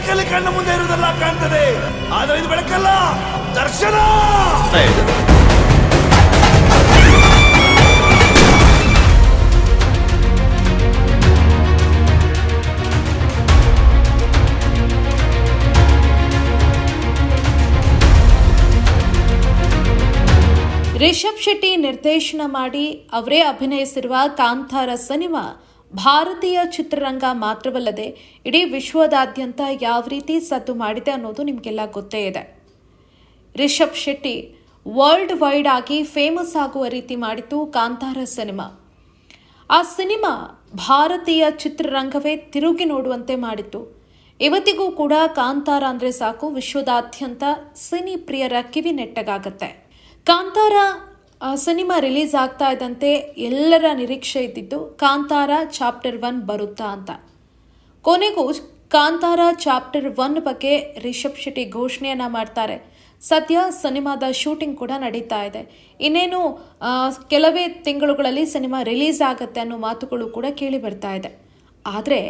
ಬೆಳಕಲ್ಲಿ ಕಣ್ಣ ಮುಂದೆ ಇರುವುದೆಲ್ಲ ಕಾಣ್ತದೆ. ಆದರೆ ಇದು ಬೆಳಕಲ್ಲ, ದರ್ಶನ! ರಿಷಬ್ ಶೆಟ್ಟಿ ನಿರ್ದೇಶನ ಮಾಡಿ ಅವರೇ ಅಭಿನಯಿಸಿರುವ ಕಾಂತಾರ ಸಿನಿಮಾ ಭಾರತೀಯ ಚಿತ್ರರಂಗ ಮಾತ್ರವಲ್ಲದೆ ಇಡೀ ವಿಶ್ವದಾದ್ಯಂತ ಯಾವ ರೀತಿ ಸದ್ದು ಮಾಡಿದೆ ಅನ್ನೋದು ನಿಮಗೆಲ್ಲ ಗೊತ್ತೇ ಇದೆ. ರಿಷಬ್ ಶೆಟ್ಟಿ ವರ್ಲ್ಡ್ ವೈಡ್ ಆಗಿ ಫೇಮಸ್ ಆಗುವ ರೀತಿ ಮಾಡಿತು ಕಾಂತಾರ ಸಿನಿಮಾ ಆ ಸಿನಿಮಾ ಭಾರತೀಯ ಚಿತ್ರರಂಗವೇ ತಿರುಗಿ ನೋಡುವಂತೆ ಮಾಡಿತು ಇವತ್ತಿಗೂ ಕೂಡ ಕಾಂತಾರ ಅಂದರೆ ಸಾಕು, ವಿಶ್ವದಾದ್ಯಂತ ಸಿನಿ ಪ್ರಿಯರ ಕಿವಿ ನೆಟ್ಟಗಾಗತ್ತೆ ಕಾಂತಾರ ಸಿನಿಮಾ ರಿಲೀಸ್ ಆಗ್ತಾ ಇದ್ದಂತೆ ಎಲ್ಲರ ನಿರೀಕ್ಷೆ ಇದ್ದಿದ್ದು ಕಾಂತಾರ ಚಾಪ್ಟರ್ ಒನ್ ಬರುತ್ತಾ ಅಂತ. ಕೊನೆಗೂ ಕಾಂತಾರ ಚಾಪ್ಟರ್ ಒನ್ ಬಗ್ಗೆ ರಿಷಬ್ ಶೆಟ್ಟಿ ಘೋಷಣೆಯನ್ನ ಮಾಡ್ತಾರೆ. ಸದ್ಯ ಸಿನಿಮಾದ ಶೂಟಿಂಗ್ ಕೂಡ ನಡೀತಾ ಇದೆ. ಇನ್ನೇನು ಕೆಲವೇ ತಿಂಗಳುಗಳಲ್ಲಿ ಸಿನಿಮಾ ರಿಲೀಸ್ ಆಗುತ್ತೆ ಅನ್ನೋ ಮಾತುಗಳು ಕೂಡ ಕೇಳಿ ಬರ್ತಾ ಇದೆ. ಆದರೆ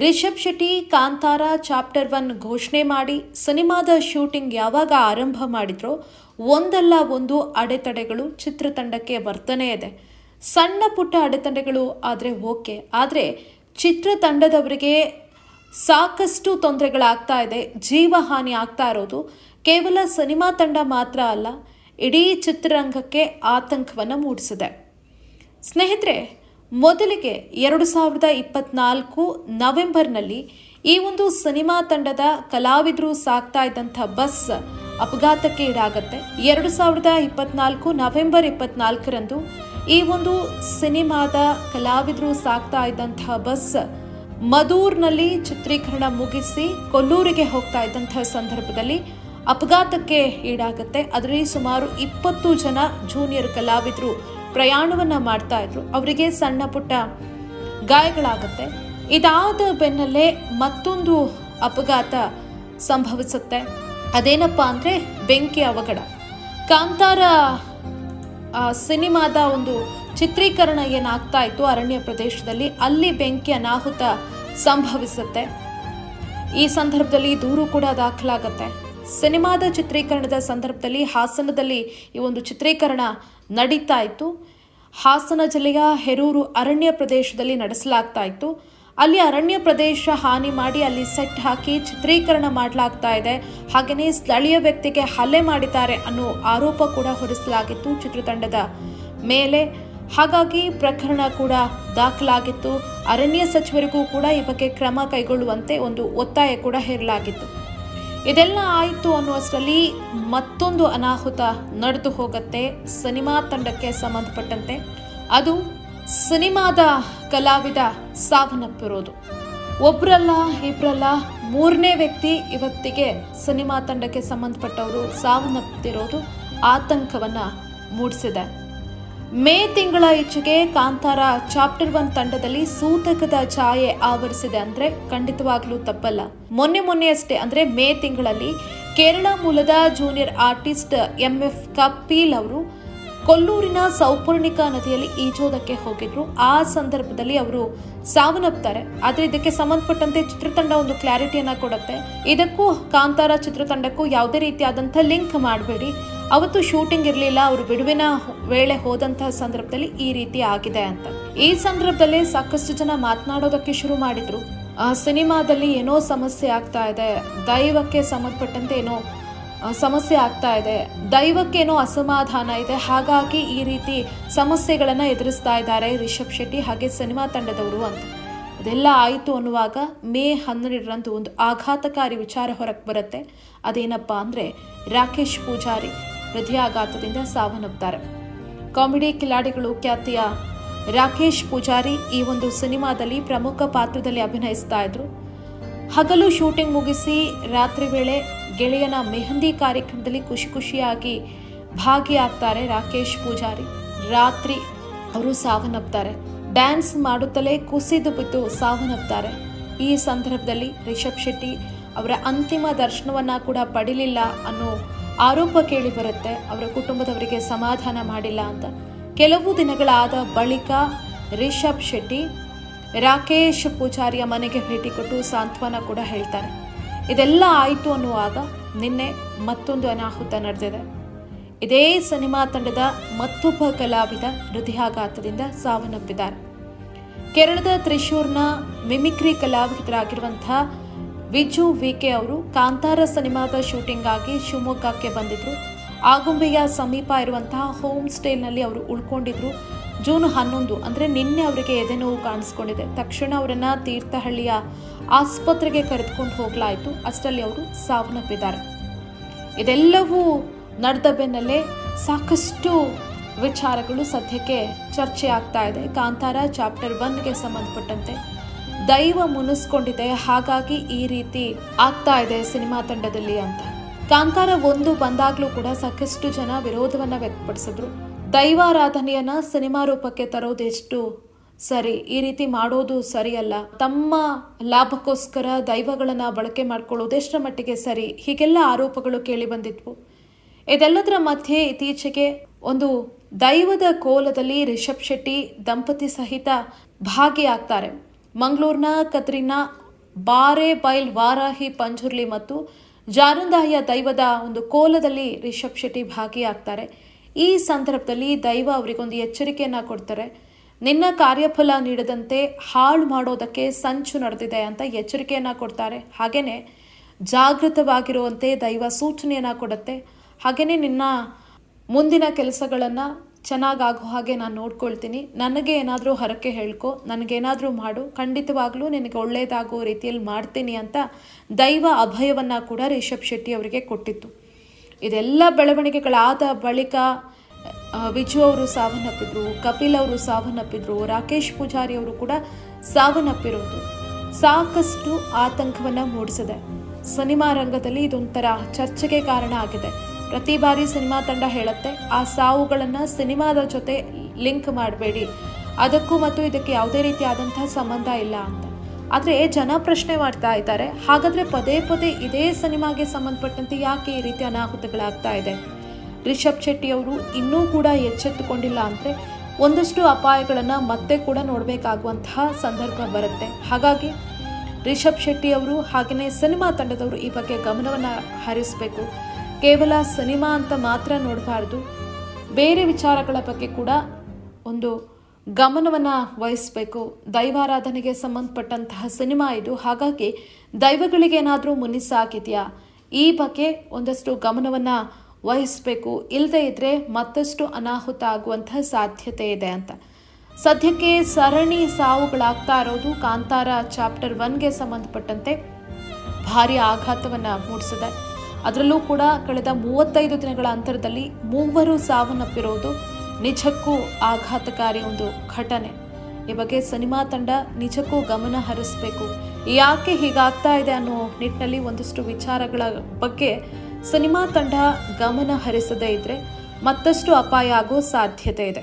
ರಿಷಬ್ ಶೆಟ್ಟಿ, ಕಾಂತಾರ ಚಾಪ್ಟರ್ ಒನ್ ಘೋಷಣೆ ಮಾಡಿ ಸಿನಿಮಾದ ಶೂಟಿಂಗ್ ಯಾವಾಗ ಆರಂಭ ಮಾಡಿದ್ರೋ ಒಂದಲ್ಲ ಒಂದು ಅಡೆತಡೆಗಳು ಚಿತ್ರತಂಡಕ್ಕೆ ಬರ್ತನೇ ಇದೆ. ಸಣ್ಣ ಪುಟ್ಟ ಅಡೆತಡೆಗಳು ಆದರೆ ಓಕೆ, ಆದರೆ ಚಿತ್ರತಂಡದವರಿಗೆ ಸಾಕಷ್ಟು ತೊಂದರೆಗಳಾಗ್ತಾ ಇದೆ, ಜೀವಹಾನಿ ಆಗ್ತಾ ಇರೋದು. ಕೇವಲ ಸಿನಿಮಾ ತಂಡ ಮಾತ್ರ ಅಲ್ಲ, ಇಡೀ ಚಿತ್ರರಂಗಕ್ಕೆ ಆತಂಕವನ್ನು ಮೂಡಿಸಿದೆ. ಸ್ನೇಹಿತರೆ ಮೊದಲಿಗೆ ಎರಡು ಸಾವಿರದ ಇಪ್ಪತ್ನಾಲ್ಕು ನವೆಂಬರ್ನಲ್ಲಿ ಈ ಒಂದು ಸಿನಿಮಾ ತಂಡದ ಕಲಾವಿದರು ಸಾಕ್ತಾ ಇದ್ದಂಥ ಬಸ್ ಅಪಘಾತಕ್ಕೆ ಈಡಾಗತ್ತೆ. ಎರಡು ಸಾವಿರದ ಇಪ್ಪತ್ನಾಲ್ಕು ನವೆಂಬರ್ ಇಪ್ಪತ್ನಾಲ್ಕರಂದು ಈ ಒಂದು ಸಿನಿಮಾದ ಕಲಾವಿದರು ಸಾಕ್ತಾ ಇದ್ದಂಥ ಬಸ್ ಮದೂರ್ನಲ್ಲಿ ಚಿತ್ರೀಕರಣ ಮುಗಿಸಿ ಕೊಲ್ಲೂರಿಗೆ ಹೋಗ್ತಾ ಇದ್ದಂಥ ಸಂದರ್ಭದಲ್ಲಿ ಅಪಘಾತಕ್ಕೆ ಈಡಾಗುತ್ತೆ. ಅದರಲ್ಲಿ ಸುಮಾರು ಇಪ್ಪತ್ತು ಜನ ಜೂನಿಯರ್ ಕಲಾವಿದರು ಪ್ರಯಾಣವನ್ನ ಮಾಡ್ತಾ ಇದ್ರು. ಅವರಿಗೆ ಸಣ್ಣ ಪುಟ್ಟ ಗಾಯಗಳಾಗುತ್ತೆ. ಇದಾದ ಬೆನ್ನಲ್ಲೇ ಮತ್ತೊಂದು ಅಪಘಾತ ಸಂಭವಿಸುತ್ತೆ. ಅದೇನಪ್ಪ ಅಂದರೆ ಬೆಂಕಿ ಅವಘಡ. ಕಾಂತಾರ ಸಿನಿಮಾದ ಒಂದು ಚಿತ್ರೀಕರಣ ಏನಾಗ್ತಾ ಇತ್ತು ಅರಣ್ಯ ಪ್ರದೇಶದಲ್ಲಿ, ಅಲ್ಲಿ ಬೆಂಕಿ ಅನಾಹುತ ಸಂಭವಿಸುತ್ತೆ. ಈ ಸಂದರ್ಭದಲ್ಲಿ ದೂರು ಕೂಡ ದಾಖಲಾಗುತ್ತೆ. ಸಿನಿಮಾದ ಚಿತ್ರೀಕರಣದ ಸಂದರ್ಭದಲ್ಲಿ ಹಾಸನದಲ್ಲಿ ಈ ಒಂದು ಚಿತ್ರೀಕರಣ ನಡೀತಾ ಇತ್ತು. ಹಾಸನ ಜಿಲ್ಲೆಯ ಹೆರೂರು ಅರಣ್ಯ ಪ್ರದೇಶದಲ್ಲಿ ನಡೆಸಲಾಗ್ತಾ ಇತ್ತು. ಅಲ್ಲಿ ಅರಣ್ಯ ಪ್ರದೇಶ ಹಾನಿ ಮಾಡಿ ಅಲ್ಲಿ ಸೆಟ್ ಹಾಕಿ ಚಿತ್ರೀಕರಣ ಮಾಡಲಾಗ್ತಾ ಇದೆ. ಹಾಗೆಯೇ ಸ್ಥಳೀಯ ವ್ಯಕ್ತಿಗೆ ಹಲ್ಲೆ ಮಾಡಿದ್ದಾರೆ ಅನ್ನೋ ಆರೋಪ ಕೂಡ ಹೊರಿಸಲಾಗಿತ್ತು ಚಿತ್ರತಂಡದ ಮೇಲೆ. ಹಾಗಾಗಿ ಪ್ರಕರಣ ಕೂಡ ದಾಖಲಾಗಿತ್ತು. ಅರಣ್ಯ ಸಚಿವರಿಗೂ ಕೂಡ ಈ ಬಗ್ಗೆ ಕ್ರಮ ಕೈಗೊಳ್ಳುವಂತೆ ಒಂದು ಒತ್ತಾಯ ಕೂಡ ಹೇರಲಾಗಿತ್ತು. ಇದೆಲ್ಲ ಆಯಿತು ಅನ್ನುವಷ್ಟರಲ್ಲಿ ಮತ್ತೊಂದು ಅನಾಹುತ ನಡೆದು ಹೋಗುತ್ತೆ ಸಿನಿಮಾ ತಂಡಕ್ಕೆ ಸಂಬಂಧಪಟ್ಟಂತೆ. ಅದು ಸಿನಿಮಾದ ಕಲಾವಿದ ಸಾವನ್ನಪ್ಪಿರೋದು. ಒಬ್ರಲ್ಲ ಇಬ್ರಲ್ಲ ಮೂರನೇ ವ್ಯಕ್ತಿ ಇವತ್ತಿಗೆ ಸಿನಿಮಾ ತಂಡಕ್ಕೆ ಸಂಬಂಧಪಟ್ಟವರು ಸಾವನ್ನಪ್ಪಿರೋದು ಆತಂಕವನ್ನು ಮೂಡಿಸಿದೆ. ಮೇ ತಿಂಗಳ ಈಚೆಗೆ ಕಾಂತಾರ ಚಾಪ್ಟರ್ ಒನ್ ತಂಡದಲ್ಲಿ ಸೂತಕದ ಛಾಯೆ ಆವರಿಸಿದೆ ಅಂದ್ರೆ ಖಂಡಿತವಾಗ್ಲೂ ತಪ್ಪಲ್ಲ. ಮೊನ್ನೆ ಮೊನ್ನೆ ಅಷ್ಟೇ ಅಂದ್ರೆ ಮೇ ತಿಂಗಳಲ್ಲಿ ಕೇರಳ ಮೂಲದ junior artist M F Kapil ಅವರು ಕೊಲ್ಲೂರಿನ ಸೌಪರ್ಣಿಕಾ ನದಿಯಲ್ಲಿ ಈಜೋದಕ್ಕೆ ಹೋಗಿದ್ರು. ಆ ಸಂದರ್ಭದಲ್ಲಿ ಅವರು ಸಾವನ್ನಪ್ತಾರೆ. ಆದ್ರೆ ಇದಕ್ಕೆ ಸಂಬಂಧಪಟ್ಟಂತೆ ಚಿತ್ರತಂಡ ಒಂದು ಕ್ಲಾರಿಟಿಯನ್ನ ಕೊಡುತ್ತೆ. ಇದಕ್ಕೂ ಕಾಂತಾರ ಚಿತ್ರತಂಡಕ್ಕೂ ಯಾವುದೇ ರೀತಿಯಾದಂಥ ಲಿಂಕ್ ಮಾಡಬೇಡಿ. ಅವತ್ತು ಶೂಟಿಂಗ್ ಇರಲಿಲ್ಲ, ಅವರು ಬಿಡುವಿನ ವೇಳೆ ಹೋದಂತಹ ಸಂದರ್ಭದಲ್ಲಿ ಈ ರೀತಿ ಆಗಿದೆ ಅಂತ. ಈ ಸಂದರ್ಭದಲ್ಲಿ ಸಾಕಷ್ಟು ಜನ ಮಾತನಾಡೋದಕ್ಕೆ ಶುರು ಮಾಡಿದ್ರು. ಆ ಸಿನಿಮಾದಲ್ಲಿ ಏನೋ ಸಮಸ್ಯೆ ಆಗ್ತಾ ಇದೆ, ದೈವಕ್ಕೆ ಸಂಬಂಧಪಟ್ಟಂತೆ ಏನೋ ಸಮಸ್ಯೆ ಆಗ್ತಾ ಇದೆ ದೈವಕ್ಕೇನೋ ಅಸಮಾಧಾನ ಇದೆ, ಹಾಗಾಗಿ ಈ ರೀತಿ ಸಮಸ್ಯೆಗಳನ್ನು ಎದುರಿಸ್ತಾ ಇದ್ದಾರೆ ರಿಷಬ್ ಶೆಟ್ಟಿ, ಹಾಗೆ ಸಿನಿಮಾ ತಂಡದವರು ಅಂತ. ಇದೆಲ್ಲ ಆಯಿತು ಅನ್ನುವಾಗ ಮೇ ಹನ್ನೆರಡರಂದು ಒಂದು ಆಘಾತಕಾರಿ ವಿಚಾರ ಹೊರಗೆ ಬರುತ್ತೆ. ಅದೇನಪ್ಪ ಅಂದರೆ ರಾಕೇಶ್ ಪೂಜಾರಿ. ಹೃದಯಾಘಾತದಿಂದ ಸಾವನ್ನಪ್ತಾರೆ ಕಾಮಿಡಿ ಕಿಲಾಡಿಗಳು ಖ್ಯಾತಿಯ ರಾಕೇಶ್ ಪೂಜಾರಿ ಈ ಒಂದು ಸಿನಿಮಾದಲ್ಲಿ ಪ್ರಮುಖ ಪಾತ್ರದಲ್ಲಿ ಅಭಿನಯಿಸ್ತಾ ಇದ್ರು. ಹಗಲು ಶೂಟಿಂಗ್ ಮುಗಿಸಿ ರಾತ್ರಿ ವೇಳೆ ಗೆಳೆಯನ ಮೆಹಂದಿ ಕಾರ್ಯಕ್ರಮದಲ್ಲಿ ಖುಷಿ ಖುಷಿಯಾಗಿ ಭಾಗಿಯಾಗ್ತಾರೆ ರಾಕೇಶ್ ಪೂಜಾರಿ. ರಾತ್ರಿ ಅವರು ಸಾವನ್ನಪ್ತಾರೆ ಡ್ಯಾನ್ಸ್ ಮಾಡುತ್ತಲೇ ಕುಸಿದು ಬಿದ್ದು ಸಾವನ್ನಪ್ತಾರೆ ಈ ಸಂದರ್ಭದಲ್ಲಿ ರಿಷಬ್ ಶೆಟ್ಟಿ ಅವರ ಅಂತಿಮ ದರ್ಶನವನ್ನ ಕೂಡ ಪಡೀಲಿಲ್ಲ ಅನ್ನೋ ಆರೋಪ ಕೇಳಿ ಬರುತ್ತೆ, ಅವರ ಕುಟುಂಬದವರಿಗೆ ಸಮಾಧಾನ ಮಾಡಿಲ್ಲ ಅಂತ. ಕೆಲವು ದಿನಗಳಾದ ಬಳಿಕ ರಿಷಬ್ ಶೆಟ್ಟಿ ರಾಕೇಶ್ ಪೂಜಾರಿಯ ಮನೆಗೆ ಭೇಟಿ ಕೊಟ್ಟು ಸಾಂತ್ವನ ಕೂಡ ಹೇಳ್ತಾರೆ. ಇದೆಲ್ಲ ಆಯಿತು ಅನ್ನುವಾಗ ನಿನ್ನೆ ಮತ್ತೊಂದು ಅನಾಹುತ ನಡೆದಿದೆ. ಇದೇ ಸಿನಿಮಾ ತಂಡದ ಮತ್ತೊಬ್ಬ ಕಲಾವಿದ ಹೃದಯಾಘಾತದಿಂದ ಸಾವನ್ನಪ್ಪಿದ್ದಾರೆ. ಕೇರಳದ ತ್ರಿಶೂರ್ನ ಮಿಮಿಕ್ರಿ ಕಲಾವಿದರಾಗಿರುವಂತಹ ವಿಜು ವಿಕೆ ಅವರು ಕಾಂತಾರ ಸಿನಿಮಾದ ಶೂಟಿಂಗಾಗಿ ಶಿವಮೊಗ್ಗಕ್ಕೆ ಬಂದಿದ್ದರು ಆಗುಂಬೆಯ ಸಮೀಪ ಇರುವಂತಹ ಹೋಮ್ ಸ್ಟೇನಲ್ಲಿ ಅವರು ಉಳ್ಕೊಂಡಿದ್ರು. ಜೂನ್ ಹನ್ನೊಂದು ಅಂದರೆ ನಿನ್ನೆ ಅವರಿಗೆ ಎದೆನೋವು ಕಾಣಿಸ್ಕೊಂಡಿದೆ. ತಕ್ಷಣ ಅವರನ್ನು ತೀರ್ಥಹಳ್ಳಿಯ ಆಸ್ಪತ್ರೆಗೆ ಕರೆದುಕೊಂಡು ಹೋಗಲಾಯಿತು. ಅಷ್ಟರಲ್ಲಿ ಅವರು ಸಾವನ್ನಪ್ಪಿದ್ದಾರೆ. ಇದೆಲ್ಲವೂ ನಡೆದ ಬೆನ್ನಲ್ಲೇ ಸಾಕಷ್ಟು ವಿಚಾರಗಳು ಸದ್ಯಕ್ಕೆ ಚರ್ಚೆ ಆಗ್ತಾ ಇದೆ. ಕಾಂತಾರ ಚಾಪ್ಟರ್ ಒನ್ಗೆ ಸಂಬಂಧಪಟ್ಟಂತೆ ದೈವ ಮುನಿಸ್ಕೊಂಡಿದೆ, ಹಾಗಾಗಿ ಈ ರೀತಿ ಆಗ್ತಾ ಇದೆ ಸಿನಿಮಾ ತಂಡದಲ್ಲಿ ಅಂತ. ಕಾಂತಾರ ಒಂದು ಬಂದಾಗ್ಲೂ ಕೂಡ ಸಾಕಷ್ಟು ಜನ ವಿರೋಧವನ್ನ ವ್ಯಕ್ತಪಡಿಸಿದ್ರು. ದೈವಾರಾಧನೆಯನ್ನ ಸಿನಿಮಾ ರೂಪಕ್ಕೆ ತರೋದೆಷ್ಟು ಸರಿ, ಈ ರೀತಿ ಮಾಡೋದು ಸರಿಯಲ್ಲ. ತಮ್ಮ ಲಾಭಕ್ಕೋಸ್ಕರ ದೈವಗಳನ್ನ ಬಳಕೆ ಮಾಡ್ಕೊಳ್ಳೋದು ಎಷ್ಟರ ಮಟ್ಟಿಗೆ ಸರಿ, ಹೀಗೆಲ್ಲ ಆರೋಪಗಳು ಕೇಳಿ ಬಂದಿದ್ವು. ಇದೆಲ್ಲದರ ಮಧ್ಯೆ ಇತ್ತೀಚೆಗೆ ಒಂದು ದೈವದ ಕೋಲದಲ್ಲಿ ರಿಷಬ್ ಶೆಟ್ಟಿ ದಂಪತಿ ಸಹಿತ ಭಾಗಿಯಾಗ್ತಾರೆ. ಮಂಗಳೂರಿನ ಕತ್ರಿನಾ ಬಾರೆ ಬೈಲ್ ವಾರಾಹಿ ಪಂಜುರ್ಲಿ ಮತ್ತು ಜಾನುಂದಾಹಿಯ ದೈವದ ಒಂದು ಕೋಲದಲ್ಲಿ ರಿಷಬ್ ಶೆಟ್ಟಿ ಭಾಗಿಯಾಗ್ತಾರೆ. ಈ ಸಂದರ್ಭದಲ್ಲಿ ದೈವ ಅವರಿಗೊಂದು ಎಚ್ಚರಿಕೆಯನ್ನು ಕೊಡ್ತಾರೆ. ನಿನ್ನ ಕಾರ್ಯಫಲ ನೀಡದಂತೆ ಹಾಳು ಮಾಡೋದಕ್ಕೆ ಸಂಚು ನಡೆದಿದೆ ಅಂತ ಎಚ್ಚರಿಕೆಯನ್ನು ಕೊಡ್ತಾರೆ. ಹಾಗೆಯೇ ಜಾಗೃತವಾಗಿರುವಂತೆ ದೈವ ಸೂಚನೆಯನ್ನ ಕೊಡುತ್ತೆ. ಹಾಗೆಯೇ ನಿನ್ನ ಮುಂದಿನ ಕೆಲಸಗಳನ್ನು ಚೆನ್ನಾಗಾಗೋ ಹಾಗೆ ನಾನು ನೋಡ್ಕೊಳ್ತೀನಿ. ನನಗೆ ಏನಾದರೂ ಹರಕೆ ಹೇಳ್ಕೊ, ನನಗೇನಾದರೂ ಮಾಡು, ಖಂಡಿತವಾಗ್ಲೂ ನಿನಗೆ ಒಳ್ಳೆಯದಾಗೋ ರೀತಿಯಲ್ಲಿ ಮಾಡ್ತೀನಿ ಅಂತ ದೈವ ಅಭಯವನ್ನು ಕೂಡ ರಿಷಬ್ ಶೆಟ್ಟಿ ಅವರಿಗೆ ಕೊಟ್ಟಿತ್ತು. ಇದೆಲ್ಲ ಬೆಳವಣಿಗೆಗಳಾದ ಬಳಿಕ ವಿಜು ಅವರು ಸಾವನ್ನಪ್ಪಿದ್ರು, ಕಪಿಲ್ ಅವರು ಸಾವನ್ನಪ್ಪಿದ್ರು, ರಾಕೇಶ್ ಪೂಜಾರಿ ಅವರು ಕೂಡ ಸಾವನ್ನಪ್ಪಿರೋದು. ಸಾಕಷ್ಟು ಆತಂಕವನ್ನು ಮೂಡಿಸಿದೆ. ಸಿನಿಮಾ ರಂಗದಲ್ಲಿ ಇದೊಂಥರ ಚರ್ಚೆಗೆ ಕಾರಣ ಆಗಿದೆ. ಪ್ರತಿ ಬಾರಿ ಸಿನಿಮಾ ತಂಡ ಹೇಳುತ್ತೆ, ಆ ಸಾವುಗಳನ್ನು ಸಿನಿಮಾದ ಜೊತೆ ಲಿಂಕ್ ಮಾಡಬೇಡಿ. ಅದಕ್ಕೂ ಮತ್ತು ಇದಕ್ಕೆ ಯಾವುದೇ ರೀತಿಯಾದಂಥ ಸಂಬಂಧ ಇಲ್ಲ ಅಂತ. ಆದರೆ ಜನ ಪ್ರಶ್ನೆ ಮಾಡ್ತಾ ಇದ್ದಾರೆ, ಹಾಗಾದರೆ ಪದೇ ಪದೇ ಇದೇ ಸಿನಿಮಾಗೆ ಸಂಬಂಧಪಟ್ಟಂತೆ ಯಾಕೆ ಈ ರೀತಿ ಅನಾಹುತಗಳಾಗ್ತಾ ಇದೆ? ರಿಷಬ್ ಶೆಟ್ಟಿ ಅವರು ಇನ್ನೂ ಕೂಡ ಎಚ್ಚೆತ್ತುಕೊಂಡಿಲ್ಲ ಅಂದರೆ ಒಂದಷ್ಟು ಅಪಾಯಗಳನ್ನು ಮತ್ತೆ ಕೂಡ ನೋಡಬೇಕಾಗುವಂತಹ ಸಂದರ್ಭ ಬರುತ್ತೆ. ಹಾಗಾಗಿ ರಿಷಬ್ ಶೆಟ್ಟಿ ಅವರು ಹಾಗೆಯೇ ಸಿನಿಮಾ ತಂಡದವರು ಈ ಬಗ್ಗೆ ಗಮನವನ್ನು ಹರಿಸಬೇಕು. ಕೇವಲ ಸಿನಿಮಾ ಅಂತ ಮಾತ್ರ ನೋಡಬಾರ್ದು. ಬೇರೆ ವಿಚಾರಗಳ ಬಗ್ಗೆ ಕೂಡ ಒಂದು ಗಮನವನ್ನು ವಹಿಸಬೇಕು. ದೈವಾರಾಧನೆಗೆ ಸಂಬಂಧಪಟ್ಟಂತಹ ಸಿನಿಮಾ ಇದು. ಹಾಗಾಗಿ ದೈವಗಳಿಗೆ ಏನಾದರೂ ಮುನಿಸಾಗಿದೆಯಾ ಈ ಬಗ್ಗೆ ಒಂದಷ್ಟು ಗಮನವನ್ನು ವಹಿಸಬೇಕು. ಇಲ್ಲದೇ ಇದ್ದರೆ ಮತ್ತಷ್ಟು ಅನಾಹುತ ಆಗುವಂತಹ ಸಾಧ್ಯತೆ ಇದೆ ಅಂತ. ಸದ್ಯಕ್ಕೆ ಸರಣಿ ಸಾವುಗಳಾಗ್ತಾ ಇರೋದು ಕಾಂತಾರ ಚಾಪ್ಟರ್ ಒನ್ಗೆ ಸಂಬಂಧಪಟ್ಟಂತೆ ಭಾರಿ ಆಘಾತವನ್ನು ಮೂಡಿಸಿದೆ. ಅದರಲ್ಲೂ ಕೂಡ ಕಳೆದ ಮೂವತ್ತೈದು ದಿನಗಳ ಅಂತರದಲ್ಲಿ ಮೂವರು ಸಾವನ್ನಪ್ಪಿರೋದು ನಿಜಕ್ಕೂ ಆಘಾತಕಾರಿ ಒಂದು ಘಟನೆ. ಈ ಬಗ್ಗೆ ಸಿನಿಮಾ ತಂಡ ನಿಜಕ್ಕೂ ಗಮನ ಹರಿಸಬೇಕು. ಯಾಕೆ ಹೀಗಾಗ್ತಾ ಇದೆ ಅನ್ನೋ ನಿಟ್ಟಿನಲ್ಲಿ ಒಂದಷ್ಟು ವಿಚಾರಗಳ ಬಗ್ಗೆ ಸಿನಿಮಾ ತಂಡ ಗಮನ ಹರಿಸದೇ ಇದ್ರೆ ಮತ್ತಷ್ಟು ಅಪಾಯ ಆಗೋ ಸಾಧ್ಯತೆ ಇದೆ.